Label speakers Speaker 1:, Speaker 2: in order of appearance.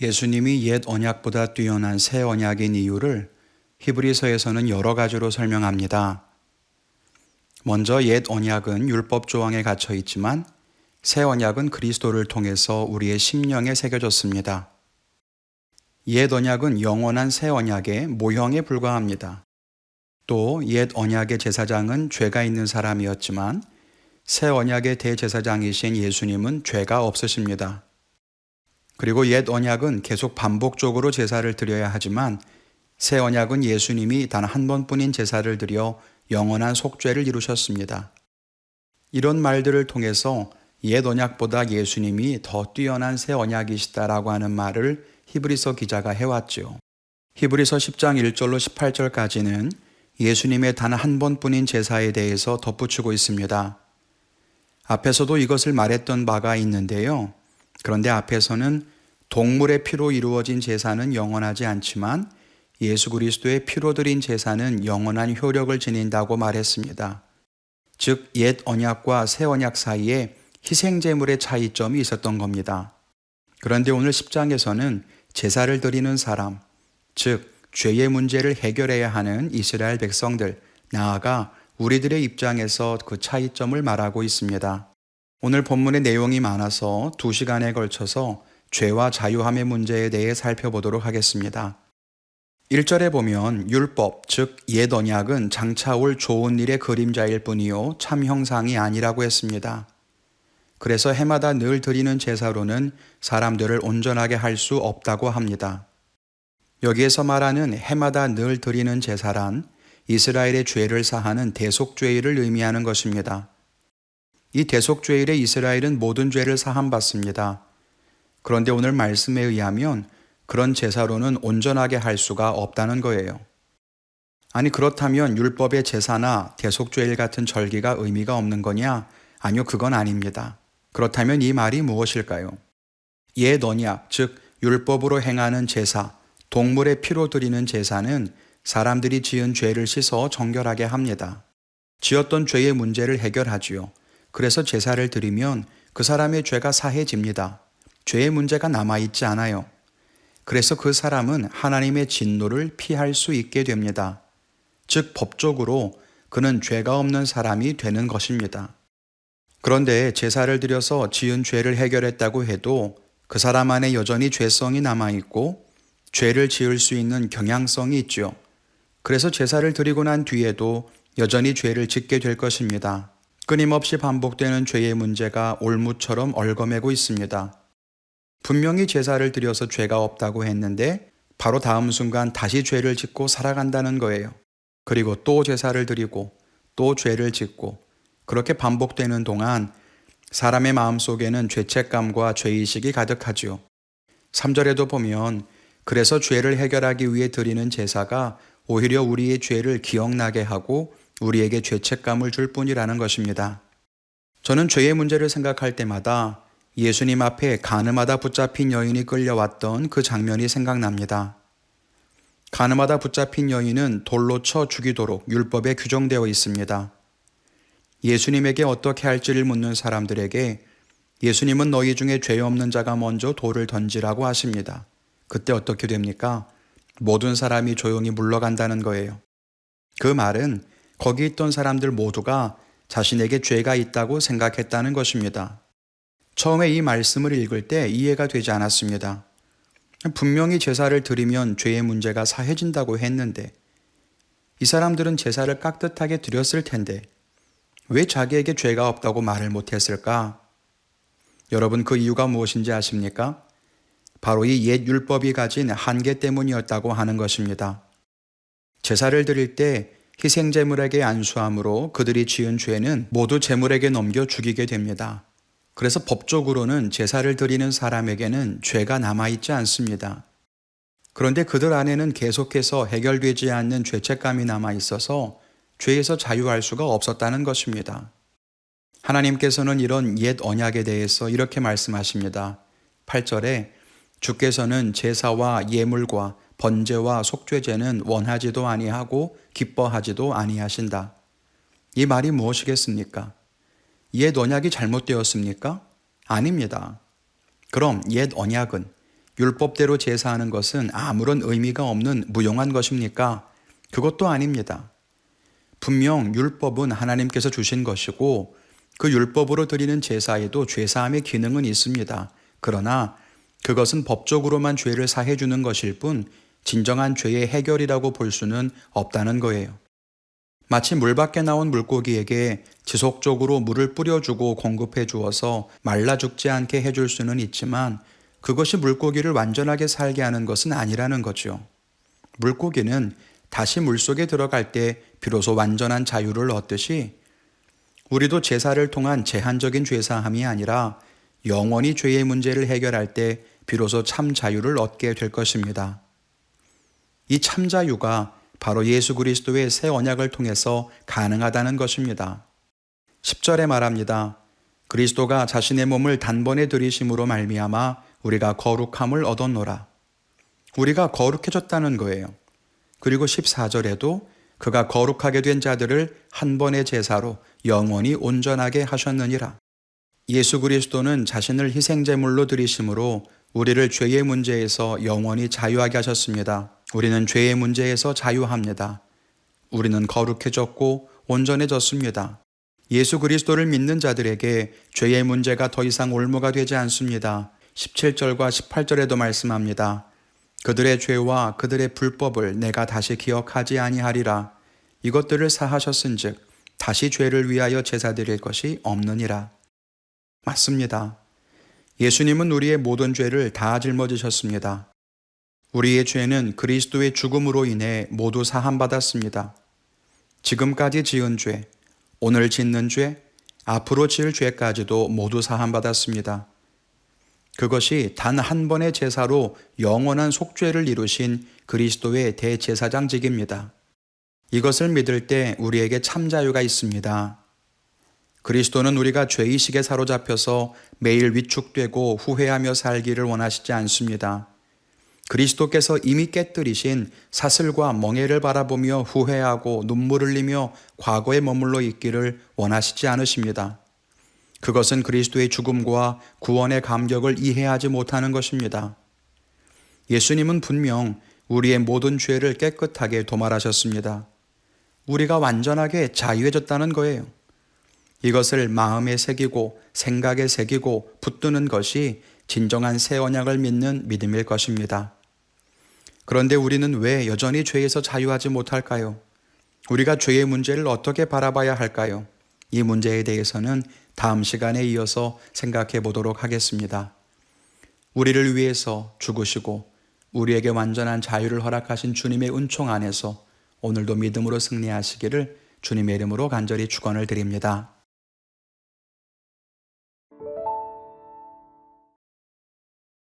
Speaker 1: 예수님이 옛 언약보다 뛰어난 새 언약인 이유를 히브리서에서는 여러 가지로 설명합니다. 먼저 옛 언약은 율법 조항에 갇혀 있지만 새 언약은 그리스도를 통해서 우리의 심령에 새겨졌습니다. 옛 언약은 영원한 새 언약의 모형에 불과합니다. 또 옛 언약의 제사장은 죄가 있는 사람이었지만 새 언약의 대제사장이신 예수님은 죄가 없으십니다. 그리고 옛 언약은 계속 반복적으로 제사를 드려야 하지만 새 언약은 예수님이 단 한 번뿐인 제사를 드려 영원한 속죄를 이루셨습니다. 이런 말들을 통해서 옛 언약보다 예수님이 더 뛰어난 새 언약이시다라고 하는 말을 히브리서 기자가 해왔지요. 히브리서 10장 1절로 18절까지는 예수님의 단 한 번뿐인 제사에 대해서 덧붙이고 있습니다. 앞에서도 이것을 말했던 바가 있는데요. 그런데 앞에서는 동물의 피로 이루어진 제사는 영원하지 않지만 예수 그리스도의 피로 드린 제사는 영원한 효력을 지닌다고 말했습니다. 즉, 옛 언약과 새 언약 사이에 희생 제물의 차이점이 있었던 겁니다. 그런데 오늘 10장에서는 제사를 드리는 사람, 즉, 죄의 문제를 해결해야 하는 이스라엘 백성들, 나아가 우리들의 입장에서 그 차이점을 말하고 있습니다. 오늘 본문의 내용이 많아서 두 시간에 걸쳐서 죄와 자유함의 문제에 대해 살펴보도록 하겠습니다. 1절에 보면 율법, 즉, 옛 언약은 장차 올 좋은 일의 그림자일 뿐이요, 참 형상이 아니라고 했습니다. 그래서 해마다 늘 드리는 제사로는 사람들을 온전하게 할 수 없다고 합니다. 여기에서 말하는 해마다 늘 드리는 제사란 이스라엘의 죄를 사하는 대속죄일을 의미하는 것입니다. 이 대속죄일에 이스라엘은 모든 죄를 사함받습니다. 그런데 오늘 말씀에 의하면 그런 제사로는 온전하게 할 수가 없다는 거예요. 아니, 그렇다면 율법의 제사나 대속죄일 같은 절기가 의미가 없는 거냐? 아니요, 그건 아닙니다. 그렇다면 이 말이 무엇일까요? 옛 언약, 즉, 율법으로 행하는 제사, 동물의 피로 드리는 제사는 사람들이 지은 죄를 씻어 정결하게 합니다. 지었던 죄의 문제를 해결하지요. 그래서 제사를 드리면 그 사람의 죄가 사해집니다. 죄의 문제가 남아있지 않아요. 그래서 그 사람은 하나님의 진노를 피할 수 있게 됩니다. 즉, 법적으로 그는 죄가 없는 사람이 되는 것입니다. 그런데 제사를 드려서 지은 죄를 해결했다고 해도 그 사람 안에 여전히 죄성이 남아있고 죄를 지을 수 있는 경향성이 있죠. 그래서 제사를 드리고 난 뒤에도 여전히 죄를 짓게 될 것입니다. 끊임없이 반복되는 죄의 문제가 올무처럼 얽어매고 있습니다. 분명히 제사를 드려서 죄가 없다고 했는데 바로 다음 순간 다시 죄를 짓고 살아간다는 거예요. 그리고 또 제사를 드리고 또 죄를 짓고 그렇게 반복되는 동안 사람의 마음 속에는 죄책감과 죄의식이 가득하지요. 3절에도 보면 그래서 죄를 해결하기 위해 드리는 제사가 오히려 우리의 죄를 기억나게 하고 우리에게 죄책감을 줄 뿐이라는 것입니다. 저는 죄의 문제를 생각할 때마다 예수님 앞에 가늠하다 붙잡힌 여인이 끌려왔던 그 장면이 생각납니다. 가늠하다 붙잡힌 여인은 돌로 쳐 죽이도록 율법에 규정되어 있습니다. 예수님에게 어떻게 할지를 묻는 사람들에게 예수님은 너희 중에 죄 없는 자가 먼저 돌을 던지라고 하십니다. 그때 어떻게 됩니까? 모든 사람이 조용히 물러간다는 거예요. 그 말은 거기 있던 사람들 모두가 자신에게 죄가 있다고 생각했다는 것입니다. 처음에 이 말씀을 읽을 때 이해가 되지 않았습니다. 분명히 제사를 드리면 죄의 문제가 사해진다고 했는데 이 사람들은 제사를 깍듯하게 드렸을 텐데 왜 자기에게 죄가 없다고 말을 못했을까? 여러분 그 이유가 무엇인지 아십니까? 바로 이 옛 율법이 가진 한계 때문이었다고 하는 것입니다. 제사를 드릴 때 희생 제물에게 안수함으로 그들이 지은 죄는 모두 제물에게 넘겨 죽이게 됩니다. 그래서 법적으로는 제사를 드리는 사람에게는 죄가 남아있지 않습니다. 그런데 그들 안에는 계속해서 해결되지 않는 죄책감이 남아 있어서 죄에서 자유할 수가 없었다는 것입니다. 하나님께서는 이런 옛 언약에 대해서 이렇게 말씀하십니다. 8절에 주께서는 제사와 예물과 번제와 속죄제는 원하지도 아니하고 기뻐하지도 아니하신다. 이 말이 무엇이겠습니까? 옛 언약이 잘못되었습니까? 아닙니다. 그럼 옛 언약은 율법대로 제사하는 것은 아무런 의미가 없는 무용한 것입니까? 그것도 아닙니다. 분명 율법은 하나님께서 주신 것이고 그 율법으로 드리는 제사에도 죄사함의 기능은 있습니다. 그러나 그것은 법적으로만 죄를 사해 주는 것일 뿐 진정한 죄의 해결이라고 볼 수는 없다는 거예요. 마치 물 밖에 나온 물고기에게 지속적으로 물을 뿌려주고 공급해 주어서 말라 죽지 않게 해줄 수는 있지만 그것이 물고기를 완전하게 살게 하는 것은 아니라는 거죠. 물고기는 다시 물 속에 들어갈 때 비로소 완전한 자유를 얻듯이 우리도 제사를 통한 제한적인 죄사함이 아니라 영원히 죄의 문제를 해결할 때 비로소 참 자유를 얻게 될 것입니다. 이 참 자유가 바로 예수 그리스도의 새 언약을 통해서 가능하다는 것입니다. 10절에 말합니다. 그리스도가 자신의 몸을 단번에 들이심으로 말미암아 우리가 거룩함을 얻었노라. 우리가 거룩해졌다는 거예요. 그리고 14절에도 그가 거룩하게 된 자들을 한 번의 제사로 영원히 온전하게 하셨느니라. 예수 그리스도는 자신을 희생제물로 드리심으로 우리를 죄의 문제에서 영원히 자유하게 하셨습니다. 우리는 죄의 문제에서 자유합니다. 우리는 거룩해졌고 온전해졌습니다. 예수 그리스도를 믿는 자들에게 죄의 문제가 더 이상 올무가 되지 않습니다. 17절과 18절에도 말씀합니다. 그들의 죄와 그들의 불법을 내가 다시 기억하지 아니하리라. 이것들을 사하셨은즉 다시 죄를 위하여 제사 드릴 것이 없느니라. 맞습니다. 예수님은 우리의 모든 죄를 다 짊어지셨습니다. 우리의 죄는 그리스도의 죽음으로 인해 모두 사함받았습니다. 지금까지 지은 죄, 오늘 짓는 죄, 앞으로 지을 죄까지도 모두 사함받았습니다. 그것이 단 한 번의 제사로 영원한 속죄를 이루신 그리스도의 대제사장직입니다. 이것을 믿을 때 우리에게 참 자유가 있습니다. 그리스도는 우리가 죄의식에 사로잡혀서 매일 위축되고 후회하며 살기를 원하시지 않습니다. 그리스도께서 이미 깨뜨리신 사슬과 멍해를 바라보며 후회하고 눈물 흘리며 과거에 머물러 있기를 원하시지 않으십니다. 그것은 그리스도의 죽음과 구원의 감격을 이해하지 못하는 것입니다. 예수님은 분명 우리의 모든 죄를 깨끗하게 도말하셨습니다. 우리가 완전하게 자유해졌다는 거예요. 이것을 마음에 새기고 생각에 새기고 붙드는 것이 진정한 새 언약을 믿는 믿음일 것입니다. 그런데 우리는 왜 여전히 죄에서 자유하지 못할까요? 우리가 죄의 문제를 어떻게 바라봐야 할까요? 이 문제에 대해서는 다음 시간에 이어서 생각해 보도록 하겠습니다. 우리를 위해서 죽으시고 우리에게 완전한 자유를 허락하신 주님의 은총 안에서 오늘도 믿음으로 승리하시기를 주님의 이름으로 간절히 축원을 드립니다.